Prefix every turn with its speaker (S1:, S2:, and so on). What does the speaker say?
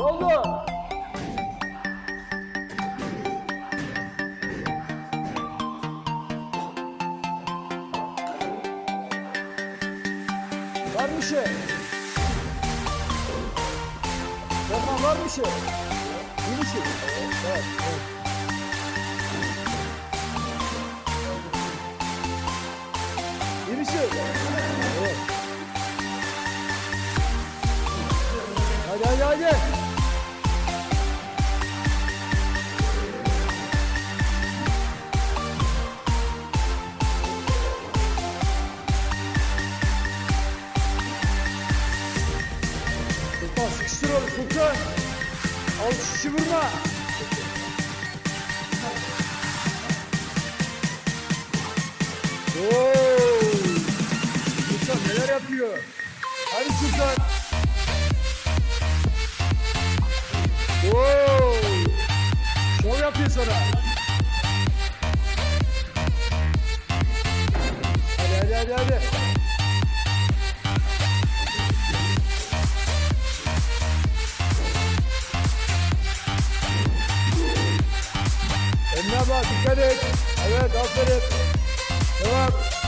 S1: Oldu? Var mı bir şey? Tamam var mı bir şey? İyi misin? Evet. evet. İyi misin? Evet. Hadi hadi hadi. Sultan sıkıştır oğlum Sultan. Al şişi vurma. Oo! Sultan neler yapıyor? Hadi Sultan. Oo! Şov yapıyor sana. Hadi hadi hadi hadi. Eline bak dikkat et. Evet aferin. Devam.